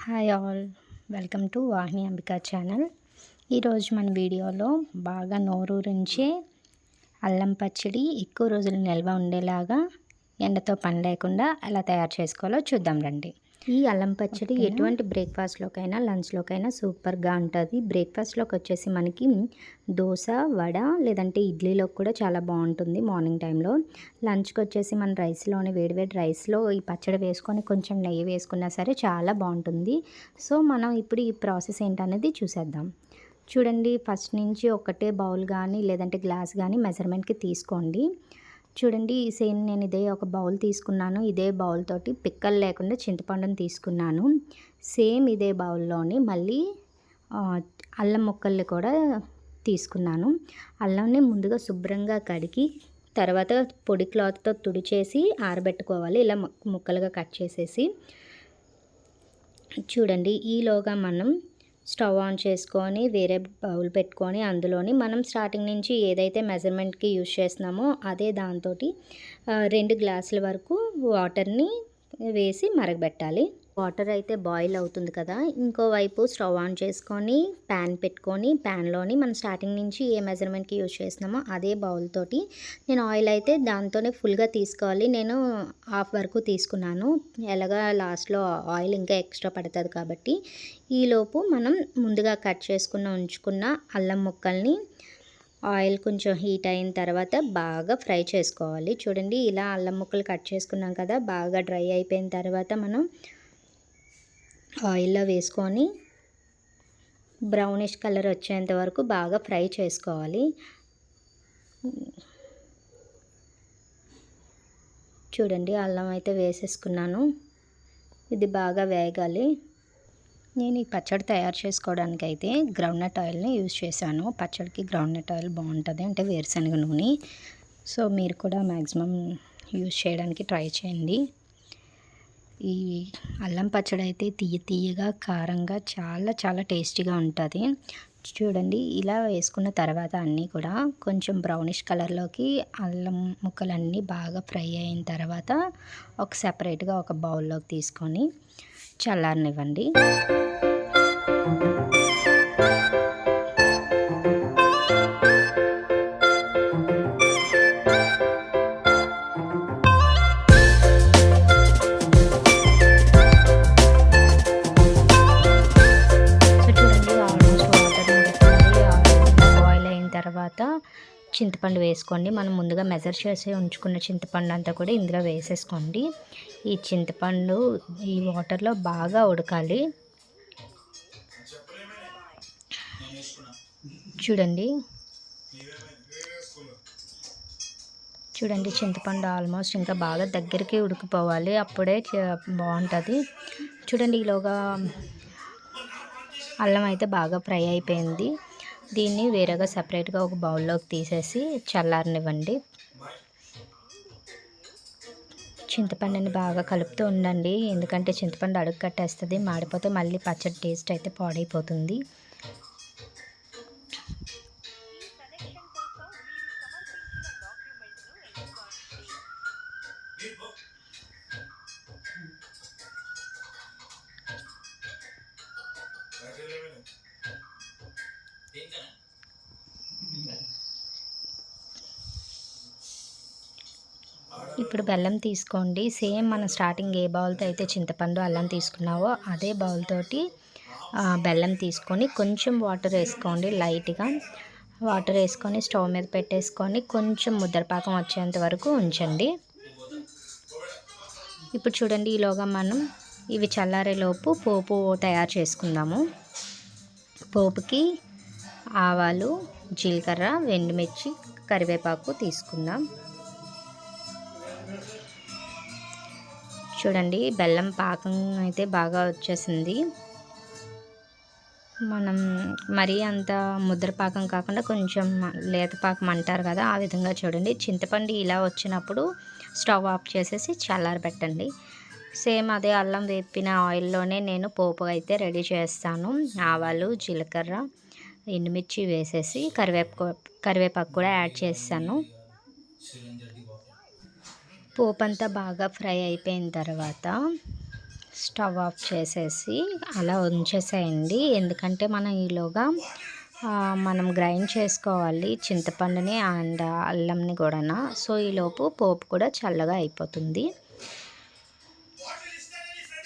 Hi all welcome to Vahini Ambika channel ఈరోజు మన వీడియోలో బాగా నోరూరించే అల్లం పచ్చడి ఎక్కువ రోజులు నిల్వ ఉండేలాగా ఎండతో పని లేకుండా ఎలా తయారు చేసుకోవాలో చూద్దాం రండి. ఈ అల్లం పచ్చడి? ఎటువంటి బ్రేక్ఫాస్ట్లోకైనా లంచ్లోకైనా సూపర్గా ఉంటుంది. బ్రేక్ఫాస్ట్లోకి వచ్చేసి మనకి దోశ వడ లేదంటే ఇడ్లీలోకి కూడా చాలా బాగుంటుంది మార్నింగ్ టైంలో. లంచ్కి వచ్చేసి మన రైస్లోని వేడివేడి రైస్లో ఈ పచ్చడి వేసుకొని కొంచెం నెయ్యి వేసుకున్నా సరే చాలా బాగుంటుంది. సో మనం ఇప్పుడు ఈ ప్రాసెస్ ఏంటనేది చూసేద్దాం. చూడండి ఫస్ట్ నుంచి ఒకటే బౌల్ కానీ లేదంటే గ్లాస్ కానీ మెజర్మెంట్కి తీసుకోండి. చూడండి సేమ్ నేను ఇదే ఒక బౌల్ తీసుకున్నాను. ఇదే బౌల్ తోటి పిక్కలు లేకుండా చింతపండుని తీసుకున్నాను. సేమ్ ఇదే బౌల్లోని మళ్ళీ అల్లం ముక్కల్ని కూడా తీసుకున్నాను. అల్లంని ముందుగా శుభ్రంగా కడిగి తర్వాత పొడి క్లాత్తో తుడిచేసి ఆరబెట్టుకోవాలి. ఇలా ముక్కలుగా కట్ చేసేసి. చూడండి ఈలోగా మనం స్టవ్ ఆన్ చేసుకొని వేరే బౌల్ పెట్టుకొని అందులోని మనం స్టార్టింగ్ నుంచి ఏదైతే మెజర్మెంట్కి యూజ్ చేస్తున్నామో అదే దాంతో రెండు గ్లాసుల వరకు వాటర్ని వేసి మరగబెట్టాలి. వాటర్ అయితే బాయిల్ అవుతుంది కదా. ఇంకోవైపు స్టవ్ ఆన్ చేసుకొని ప్యాన్ పెట్టుకొని ప్యాన్లోని మనం స్టార్టింగ్ నుంచి ఏ మెజర్మెంట్కి యూజ్ చేసినామో అదే బౌల్ తోటి నేను ఆయిల్ అయితే దాంతోనే ఫుల్గా తీసుకోవాలి. నేను హాఫ్ వరకు తీసుకున్నాను. ఎలాగా లాస్ట్లో ఆయిల్ ఇంకా ఎక్స్ట్రా పడుతుంది కాబట్టి. ఈలోపు మనం ముందుగా కట్ చేసుకున్న ఉంచుకున్న అల్లం ముక్కల్ని ఆయిల్ కొంచెం హీట్ అయిన తర్వాత బాగా ఫ్రై చేసుకోవాలి. చూడండి ఇలా అల్లం ముక్కలు కట్ చేసుకున్నాం కదా బాగా డ్రై అయిపోయిన తర్వాత మనం ఆయిల్లో వేసుకొని బ్రౌనిష్ కలర్ వచ్చేంత వరకు బాగా ఫ్రై చేసుకోవాలి. చూడండి అల్లం అయితే వేసేసుకున్నాను. ఇది బాగా వేగాలి. నేను ఈ పచ్చడి తయారు చేసుకోవడానికి అయితే గ్రౌండ్నట్ ఆయిల్ని యూజ్ చేశాను. పచ్చడికి గ్రౌండ్నట్ ఆయిల్ బాగుంటుంది అంటే వేరుశనగ నూనె. సో మీరు కూడా మ్యాక్సిమం యూజ్ చేయడానికి ట్రై చేయండి. ఈ అల్లం పచ్చడి అయితే తీయ తీయగా కారంగా చాలా చాలా టేస్టీగా ఉంటుంది. చూడండి ఇలా వేసుకున్న తర్వాత అన్నీ కూడా కొంచెం బ్రౌనిష్ కలర్లోకి అల్లం ముక్కలన్నీ బాగా ఫ్రై అయిన తర్వాత ఒక సపరేట్గా ఒక బౌల్లోకి తీసుకొని చల్లారనివ్వండి. చింతపండు వేసుకోండి. మనం ముందుగా మెజర్ చేసి ఉంచుకున్న చింతపండు అంతా కూడా ఇందులో వేసేసుకోండి. ఈ చింతపండు ఈ వాటర్లో బాగా ఉడకాలి. చూడండి. చూడండి చింతపండు ఆల్మోస్ట్ ఇంకా బాగా దగ్గరికి ఉడికిపోవాలి. అప్పుడే చ- బాగుంటుంది. చూడండి ఈలోగా అల్లం అయితే బాగా ఫ్రై అయిపోయింది. దీన్ని వేరేగా సపరేట్గా ఒక బౌల్లోకి తీసేసి చల్లారనివ్వండి. చింతపండుని బాగా కలుపుతూ ఉండండి. ఎందుకంటే చింతపండు అడుగు కట్టేస్తుంది మాడిపోతే మళ్ళీ పచ్చడి టేస్ట్ అయితే పాడైపోతుంది. ఇప్పుడు బెల్లం తీసుకోండి. సేమ్ మనం స్టార్టింగ్ ఏ బౌల్తో అయితే చింతపండు అల్లం తీసుకున్నావో అదే బౌల్తోటి బెల్లం తీసుకొని కొంచెం వాటర్ వేసుకోండి లైట్గా. వాటర్ వేసుకొని స్టవ్ మీద పెట్టేసుకొని కొంచెం ముద్దరపాకం వచ్చేంత వరకు ఉంచండి. ఇప్పుడు చూడండి ఈలోగా మనం ఇవి చల్లారేలోపు పోపు తయారు చేసుకుందాము. పోపుకి ఆవాలు జీలకర్ర ఎండుమిర్చి కరివేపాకు తీసుకుందాం. చూడండి బెల్లం పాకం అయితే బాగా వచ్చేసింది. మనం మరీ అంత ముద్ర పాకం కాకుండా కొంచెం లేత పాకం అంటారు కదా ఆ విధంగా చూడండి. చింతపండు ఇలా వచ్చినప్పుడు స్టవ్ ఆఫ్ చేసేసి చల్లారబెట్టండి సేమ్ అదే అల్లం వేపిన ఆయిల్లోనే నేను పోపు అయితే రెడీ చేస్తాను. ఆవాలు జీలకర్ర ఎండుమిర్చి వేసేసి కరివేపాకు కరివేపాకు కూడా యాడ్ చేస్తాను. పోపు అంతా బాగా ఫ్రై అయిపోయిన తర్వాత స్టవ్ ఆఫ్ చేసేసి అలా ఉంచేసేయండి. ఎందుకంటే మనం ఈలోగా మనం గ్రైండ్ చేసుకోవాలి చింతపండుని అండ్ అల్లంని కూడా సో ఈలోపు పోపు కూడా చల్లగా అయిపోతుంది.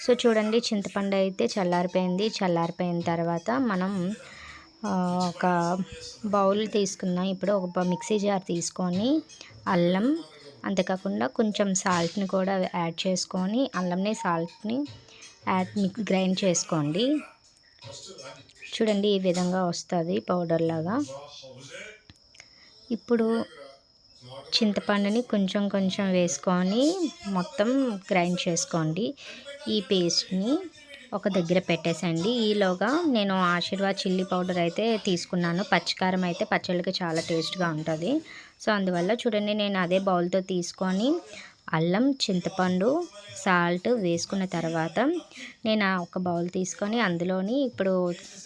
సో చూడండి చింతపండు అయితే చల్లారిపోయింది. చల్లారిపోయిన తర్వాత మనం ఒక బౌల్ తీసుకుందాం. ఇప్పుడు ఒక మిక్సీ జార్ తీసుకొని అల్లం అంతేకాకుండా కొంచెం సాల్ట్ని కూడా యాడ్ చేసుకొని అల్లంని సాల్ట్ని యాడ్ గ్రైండ్ చేసుకోండి. చూడండి ఈ విధంగా వస్తుంది పౌడర్ లాగా. ఇప్పుడు చింతపండుని కొంచెం కొంచెం వేసుకొని మొత్తం గ్రైండ్ చేసుకోండి. ఈ పేస్ట్ని ఒక దగ్గర పెట్టేసండి. ఈలోగా నేను ఆశీర్వాద్ చిల్లీ పౌడర్ అయితే తీసుకున్నాను. పచ్చికారం అయితే పచ్చళ్ళకి చాలా టేస్ట్గా ఉంటుంది. సో అందువల్ల చూడండి నేను అదే బౌల్తో తీసుకొని అల్లం చింతపండు సాల్ట్ వేసుకున్న తర్వాత నేను ఆ ఒక బౌల్ తీసుకొని అందులోని ఇప్పుడు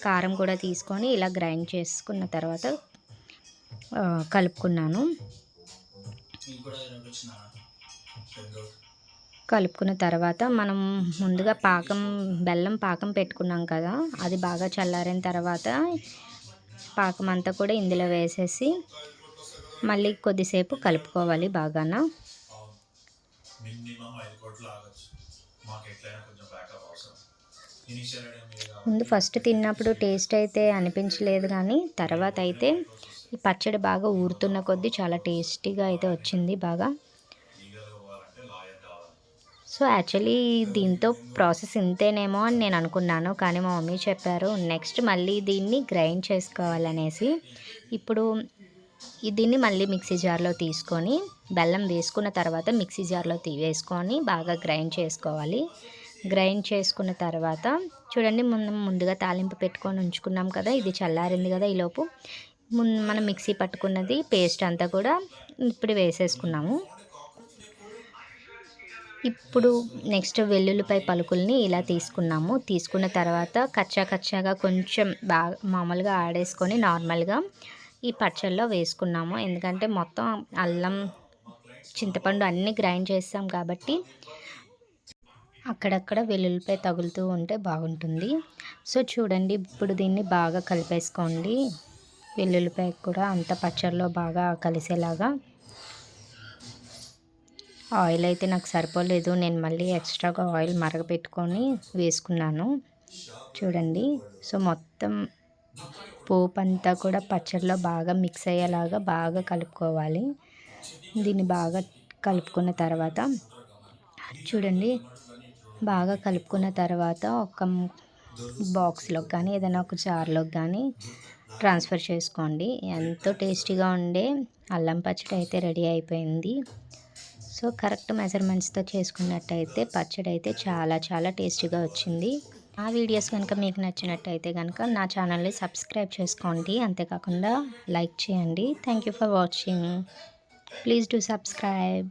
కారం కూడా తీసుకొని ఇలా గ్రైండ్ చేసుకున్న తర్వాత కలుపుకున్నాను. కలుపుకున్న తర్వాత మనం ముందుగా పాకం బెల్లం పాకం పెట్టుకున్నాం కదా అది బాగా చల్లారిన తర్వాత పాకం అంతా కూడా ఇందులో వేసేసి మళ్ళీ కొద్దిసేపు కలుపుకోవాలి బాగాన. ముందు ఫస్ట్ తిన్నప్పుడు టేస్ట్ అయితే అనిపించలేదు కానీ తర్వాత అయితే ఈ పచ్చడి బాగా ఊరుతున్న కొద్దీ చాలా టేస్టీగా అయితే వచ్చింది బాగా. సో యాక్చువల్లీ దీంతో ప్రాసెస్ ఇంతేనేమో అని నేను అనుకున్నాను. కానీ మా మమ్మీ చెప్పారు నెక్స్ట్ మళ్ళీ దీన్ని గ్రైండ్ చేసుకోవాలనేసి ఇప్పుడు దీన్ని మళ్ళీ మిక్సీ జార్లో తీసుకొని బెల్లం వేసుకున్న తర్వాత మిక్సీ జార్లో తీ వేసుకొని బాగా గ్రైండ్ చేసుకోవాలి. గ్రైండ్ చేసుకున్న తర్వాత చూడండి ముందు ముందుగా తాలింపు పెట్టుకొని ఉంచుకున్నాం కదా ఇది చల్లారింది కదా ఈలోపు ముందు మనం మిక్సీ పట్టుకున్నది పేస్ట్ అంతా కూడా ఇప్పుడు వేసేసుకున్నాము. ఇప్పుడు నెక్స్ట్ వెల్లుల్లిపాయ పలుకుల్ని ఇలా తీసుకున్నాము. తీసుకున్న తర్వాత కచ్చా కచ్చాగా కొంచెం బాగా మామూలుగా ఆడేసుకొని నార్మల్గా ఈ పచ్చళ్ళలో వేసుకున్నాము. ఎందుకంటే మొత్తం అల్లం చింతపండు అన్నీ గ్రైండ్ చేస్తాం కాబట్టి అక్కడక్కడ వెల్లుల్లిపాయ తగులుతూ ఉంటే బాగుంటుంది. సో చూడండి ఇప్పుడు దీన్ని బాగా కలిపేసుకోండి. వెల్లుల్లిపాయ కూడా అంత పచ్చళ్ళలో బాగా కలిసేలాగా ఆయిల్ అయితే నాకు సరిపోలేదు. నేను మళ్ళీ ఎక్స్ట్రాగా ఆయిల్ మరగపెట్టుకొని వేసుకున్నాను. చూడండి. సో మొత్తం పోపు అంతా కూడా పచ్చడిలో బాగా మిక్స్ అయ్యేలాగా బాగా కలుపుకోవాలి. దీన్ని బాగా కలుపుకున్న తర్వాత చూడండి. బాగా కలుపుకున్న తర్వాత ఒక బాక్స్లోకి కానీ ఏదైనా ఒక జార్లోకి కానీ ట్రాన్స్ఫర్ చేసుకోండి. ఎంతో టేస్టీగా ఉండే అల్లం పచ్చడి అయితే రెడీ అయిపోయింది. సో కరెక్ట్ మెజర్మెంట్స్తో చేసుకున్నట్టయితే పచ్చడి అయితే చాలా చాలా టేస్టీగా వచ్చింది. ఆ వీడియోస్ కనుక మీకు నచ్చినట్టయితే కనుక నా ఛానల్ని సబ్స్క్రైబ్ చేసుకోండి. అంతేకాకుండా లైక్ చేయండి. Thank you for watching. Please do subscribe.